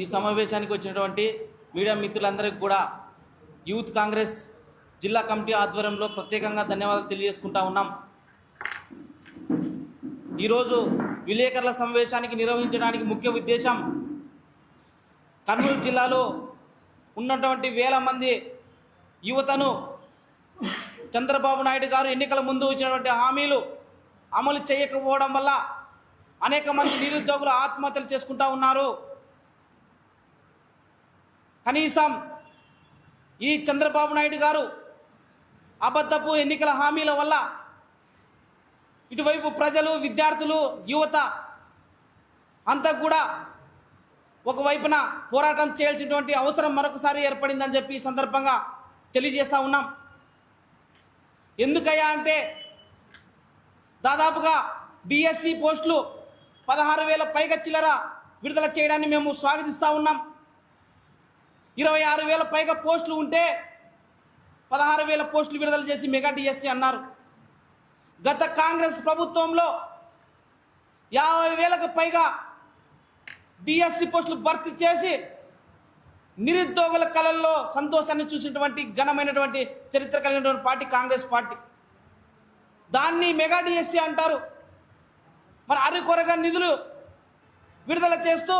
ఈ సమావేశానికి వచ్చినటువంటి మీడియా మిత్రులందరికీ కూడా యూత్ కాంగ్రెస్ జిల్లా కమిటీ ఆధ్వర్యంలో ప్రత్యేకంగా ధన్యవాదాలు తెలియజేసుకుంటా ఉన్నాం. ఈరోజు విలేకరుల సమావేశానికి నిర్వహించడానికి ముఖ్య ఉద్దేశం కర్నూలు జిల్లాలో ఉన్నటువంటి వేల మంది యువతను చంద్రబాబు నాయుడు గారు ఎన్నికల ముందు ఇచ్చినటువంటి హామీలు అమలు చేయకపోవడం వల్ల అనేక మంది నిరుద్యోగులు ఆత్మహత్యలు చేసుకుంటా ఉన్నారు. కనీసం ఈ చంద్రబాబు నాయుడు గారు అబద్ధపు ఎన్నికల హామీల వల్ల ఇటువైపు ప్రజలు విద్యార్థులు యువత అంతా కూడా ఒకవైపున పోరాటం చేయాల్సినటువంటి అవసరం మరొకసారి ఏర్పడిందని చెప్పి సందర్భంగా తెలియజేస్తూ ఉన్నాం. ఎందుకయ్యా అంటే దాదాపుగా డిఎస్సి పోస్టులు పదహారు వేల పైగా చిల్లర విడుదల చేయడాన్ని మేము స్వాగతిస్తూ ఉన్నాం. ఇరవై ఆరు వేల పైగా పోస్టులు ఉంటే పదహారు వేల పోస్టులు విడుదల చేసి మెగా డిఎస్సి అన్నారు. గత కాంగ్రెస్ ప్రభుత్వంలో యాభై వేలకు పైగా డిఎస్సి పోస్టులు భర్తీ చేసి నిరుద్యోగుల కళల్లో సంతోషాన్ని చూసినటువంటి ఘనమైనటువంటి చరిత్ర కలిగినటువంటి పార్టీ కాంగ్రెస్ పార్టీ. దాన్ని మెగా డిఎస్సి అంటారు. మరి అరికొరగా నిధులు విడుదల చేస్తూ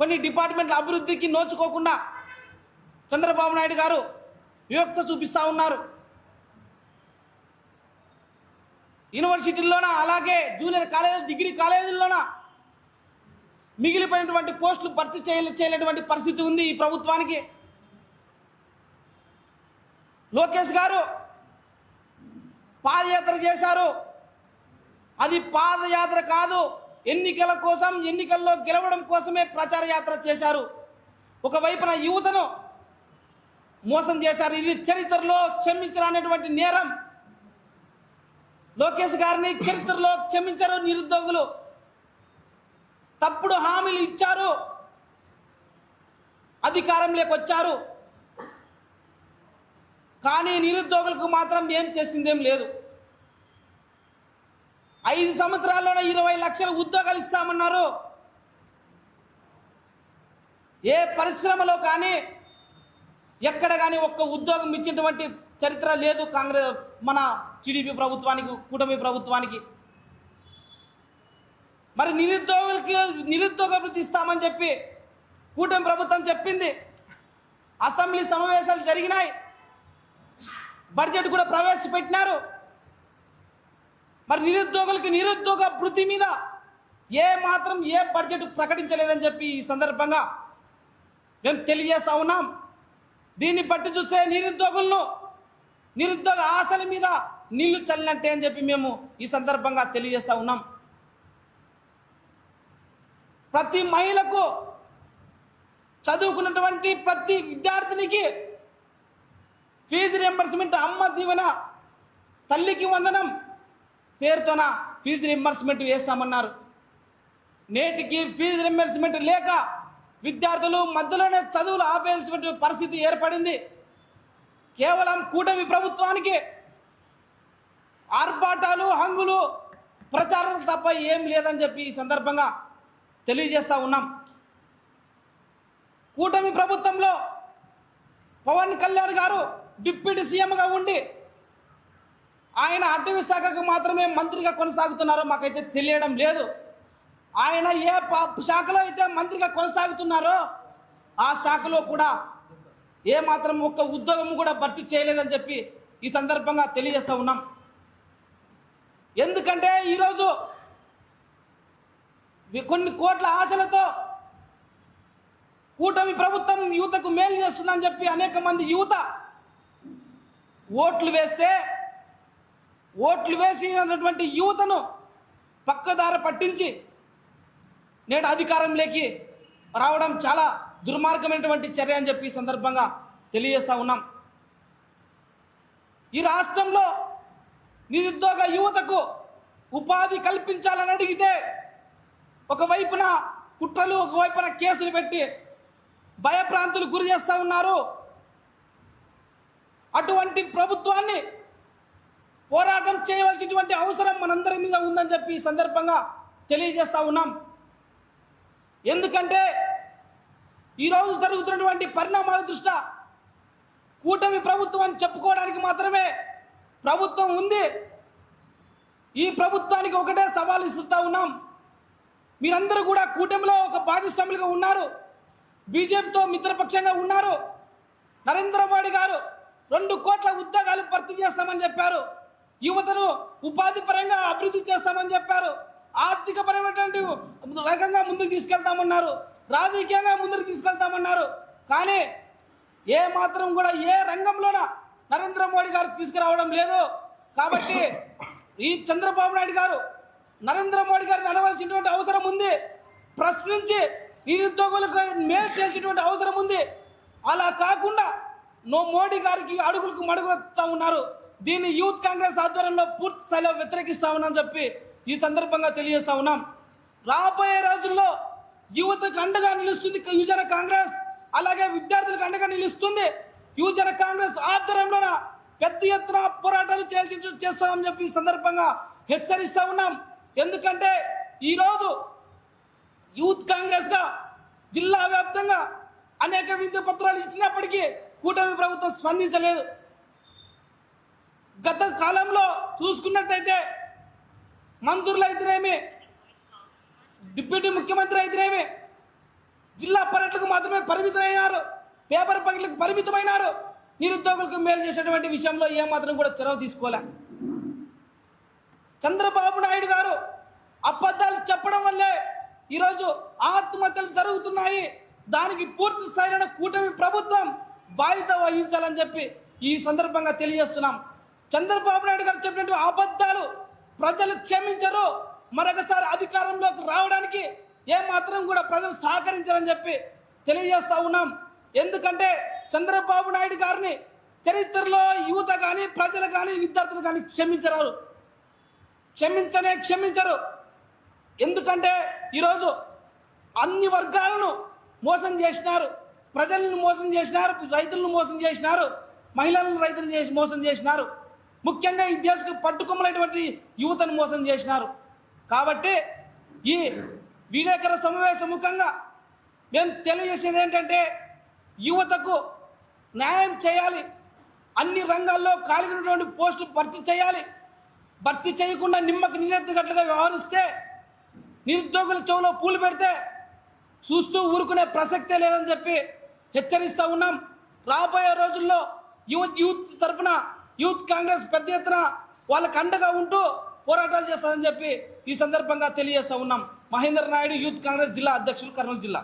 కొన్ని డిపార్ట్మెంట్ల అభివృద్ధికి నోచుకోకుండా చంద్రబాబు నాయుడు గారు వివక్ష చూపిస్తూ ఉన్నారు. యూనివర్సిటీల్లోన? అలాగే జూనియర్ కాలేజ్ డిగ్రీ కాలేజీల్లోన? మిగిలిపోయినటువంటి పోస్టులు భర్తీ చేయ చేయలేటువంటి పరిస్థితి ఉంది ఈ ప్రభుత్వానికి. లోకేష్ గారు పాదయాత్ర చేశారు. అది పాదయాత్ర కాదు. ఎన్నికల కోసం ఎన్నికల్లో గెలవడం కోసమే ప్రచార యాత్ర చేశారు. ఒకవైపున యువతను మోసం చేశారు. ఇది చరిత్రలో క్షమించరానటువంటి నేరం. లోకేష్ గారిని చరిత్రలో క్షమించరు నిరుద్యోగులు. తప్పుడు హామీలు ఇచ్చారు. అధికారంలోకి వచ్చారు. కానీ నిరుద్యోగులకు మాత్రం ఏం చేసిందేం లేదు. ఐదు సంవత్సరాల్లోనే ఇరవై లక్షల ఉద్యోగాలు ఇస్తామన్నారు. ఏ పరిశ్రమలో కానీ ఎక్కడ కానీ ఒక్క ఉద్యోగం ఇచ్చినటువంటి చరిత్ర లేదు కాంగ్రెస్ మన టీడీపీ ప్రభుత్వానికి కూటమి ప్రభుత్వానికి. మరి నిరుద్యోగులకి నిరుద్యోగ వృత్తి ఇస్తామని చెప్పి కూటమి ప్రభుత్వం చెప్పింది. అసెంబ్లీ సమావేశాలు జరిగినాయి. బడ్జెట్ కూడా ప్రవేశపెట్టినారు. మరి నిరుద్యోగులకి నిరుద్యోగ వృత్తి మీద ఏ మాత్రం ఏ బడ్జెట్ ప్రకటించలేదని చెప్పి ఈ సందర్భంగా మేము తెలియజేస్తా ఉన్నాం. దీన్ని బట్టి చూస్తే నిరుద్యోగులను నిరుద్యోగ ఆశల మీద నీళ్ళు చల్లినట్టే అని చెప్పి మేము ఈ సందర్భంగా తెలియజేస్తా ఉన్నాం. ప్రతి మహిళకు చదువుకున్నటువంటి ప్రతి విద్యార్థినికి ఫీజు రియంబర్స్మెంట్ అమ్మ దీవెన తల్లికి వందనం పేరుతోన ఫీజు రింబర్స్మెంట్ వేస్తామన్నారు. నేటికి ఫీజు రింబర్స్మెంట్ లేక విద్యార్థులు మధ్యలోనే చదువులు ఆపేయాల్సిన పరిస్థితి ఏర్పడింది. కేవలం కూటమి ప్రభుత్వానికి ఆర్భాటాలు హంగులు ప్రచారం తప్ప ఏం లేదని చెప్పి ఈ సందర్భంగా తెలియజేస్తూ ఉన్నాం. కూటమి ప్రభుత్వంలో పవన్ కళ్యాణ్ గారు డిప్యూటీ సీఎంగా ఉండి ఆయన అటవీ శాఖకు మాత్రమే మంత్రిగా కొనసాగుతున్నారో మాకైతే తెలియడం లేదు. ఆయన ఏ పా- శాఖలో అయితే మంత్రిగా కొనసాగుతున్నారో ఆ శాఖలో కూడా ఏమాత్రం ఒక్క ఉద్యోగం కూడా భర్తీ చేయలేదని చెప్పి ఈ సందర్భంగా తెలియజేస్తూ ఉన్నాం. ఎందుకంటే ఈరోజు కొన్ని కోట్ల ఆశలతో కూటమి ప్రభుత్వం యువతకు మేలు చేస్తుందని చెప్పి అనేక మంది యువత ఓట్లు వేస్తే ఓట్లు వేసి అన్నటువంటి యువతను పక్కదార పట్టించి నేడు అధికారంలోకి రావడం చాలా దుర్మార్గమైనటువంటి చర్య అని చెప్పి సందర్భంగా తెలియజేస్తా ఉన్నాం. ఈ రాష్ట్రంలో నిరుద్యోగ యువతకు ఉపాధి కల్పించాలని అడిగితే ఒకవైపున కుట్రలు ఒకవైపున కేసులు పెట్టి భయప్రాంతులు గురి చేస్తూ ఉన్నారు. అటువంటి ప్రభుత్వాన్ని పోరాటం చేయవలసినటువంటి అవసరం మనందరి మీద ఉందని చెప్పి ఈ సందర్భంగా తెలియజేస్తూ ఉన్నాం. ఎందుకంటే ఈరోజు జరుగుతున్నటువంటి పరిణామాల దృష్ట్యా కూటమి ప్రభుత్వం అని చెప్పుకోవడానికి మాత్రమే ప్రభుత్వం ఉంది. ఈ ప్రభుత్వానికి ఒకటే సవాల్ ఇస్తూ ఉన్నాం. మీరందరూ కూడా కూటమిలో ఒక భాగస్వాములుగా ఉన్నారు. బీజేపీతో మిత్రపక్షంగా ఉన్నారు. నరేంద్ర మోడీ గారు రెండు కోట్ల ఉద్యోగాలు భర్తీ చేస్తామని చెప్పారు. యువతను ఉపాధి పరంగా అభివృద్ధి చేస్తామని చెప్పారు. ఆర్థిక పరమైనటువంటి రకంగా ముందుకు తీసుకెళ్తామన్నారు. రాజకీయంగా ముందుకు తీసుకెళ్తామన్నారు. కానీ ఏ మాత్రం కూడా ఏ రంగంలోన నరేంద్ర మోడీ గారు తీసుకురావడం లేదు. కాబట్టి ఈ చంద్రబాబు నాయుడు గారు నరేంద్ర మోడీ గారు నడవలసినటువంటి అవసరం ఉంది. ప్రశ్నించి నిరుద్యోగులకు మేలు చేసినటువంటి అవసరం ఉంది. అలా కాకుండా నో మోడీ గారికి అడుగులకు మడుగుతా ఉన్నారు. దీన్ని యూత్ కాంగ్రెస్ ఆధ్వర్యంలో పూర్తి స్థాయిలో వ్యతిరేకిస్తా ఉన్నామని చెప్పి ఈ సందర్భంగా తెలియజేస్తా ఉన్నాం. రాబోయే రోజుల్లో యువతకు అండగా నిలుస్తుంది యువజన కాంగ్రెస్ అలాగే విద్యార్థులకు అండగా నిలుస్తుంది యువజన కాంగ్రెస్ ఆధ్వర్యంలోన పెద్ద ఎత్తున పోరాటాలు చేయాల్సి చేస్తామని చెప్పి ఈ సందర్భంగా హెచ్చరిస్తా ఉన్నాం. ఎందుకంటే ఈరోజు యూత్ కాంగ్రెస్గా జిల్లా వ్యాప్తంగా అనేక విద్య పత్రాలు ఇచ్చినప్పటికీ కూటమి ప్రభుత్వం స్పందించలేదు. గత కాలంలో చూసుకున్నట్టయితే మంత్రులు అయితేనేమి డిప్యూటీ ముఖ్యమంత్రి అయితేనేమి జిల్లా పర్యటనకు మాత్రమే పరిమితమైనారు పేపర్ పగిలకు పరిమితమైనారు నిరుద్యోగులకు మేలు చేసేటువంటి విషయంలో ఏమాత్రం కూడా చొరవ తీసుకోలే. చంద్రబాబు నాయుడు గారు అబద్ధాలు చెప్పడం వల్లే ఈరోజు ఆత్మహత్యలు జరుగుతున్నాయి. దానికి పూర్తి స్థాయిలో కూటమి ప్రభుత్వం బాధ్యత వహించాలని చెప్పి ఈ సందర్భంగా తెలియజేస్తున్నాం. చంద్రబాబు నాయుడు గారు చెప్పినటువంటి అబద్ధాలు ప్రజలు క్షమించరు. మరొకసారి అధికారంలోకి రావడానికి ఏమాత్రం కూడా ప్రజలు సహకరించారని చెప్పి తెలియజేస్తా ఉన్నాం. ఎందుకంటే చంద్రబాబు నాయుడు గారిని చరిత్రలో యువత కానీ ప్రజలు కానీ విద్యార్థులు కానీ క్షమించరారు. క్షమించనే క్షమించరు. ఎందుకంటే ఈరోజు అన్ని వర్గాలను మోసం చేసినారు. ప్రజలను మోసం చేసినారు రైతులను మోసం చేసినారు మహిళలను రైతులను చేసి మోసం చేసినారు. ముఖ్యంగా ఈ దేశకు పట్టుకొమ్మలైనటువంటి యువతను మోసం చేసినారు. కాబట్టి ఈ విలేకరుల సమావేశం ముఖంగా మేము తెలియజేసేది ఏంటంటే యువతకు న్యాయం చేయాలి. అన్ని రంగాల్లో కాలిగినటువంటి పోస్టులు భర్తీ చేయాలి. భర్తీ చేయకుండా నిమ్మకు నిన్నెత్తినట్లుగా వ్యవహరిస్తే నిరుద్యోగుల చెవులో పూలు పెడితే చూస్తూ ఊరుకునే ప్రసక్తే లేదని చెప్పి హెచ్చరిస్తూ ఉన్నాం. రాబోయే రోజుల్లో యూత్ యూత్ తరపున యూత్ కాంగ్రెస్ పెద్ద ఎత్తున వాళ్ళకు అండగా ఉంటూ పోరాటాలు చేస్తుందని చెప్పి ఈ సందర్భంగా తెలియజేస్తా ఉన్నాం. మహేందర్ నాయుడు యూత్ కాంగ్రెస్ జిల్లా అధ్యక్షులు కర్నూలు జిల్లా.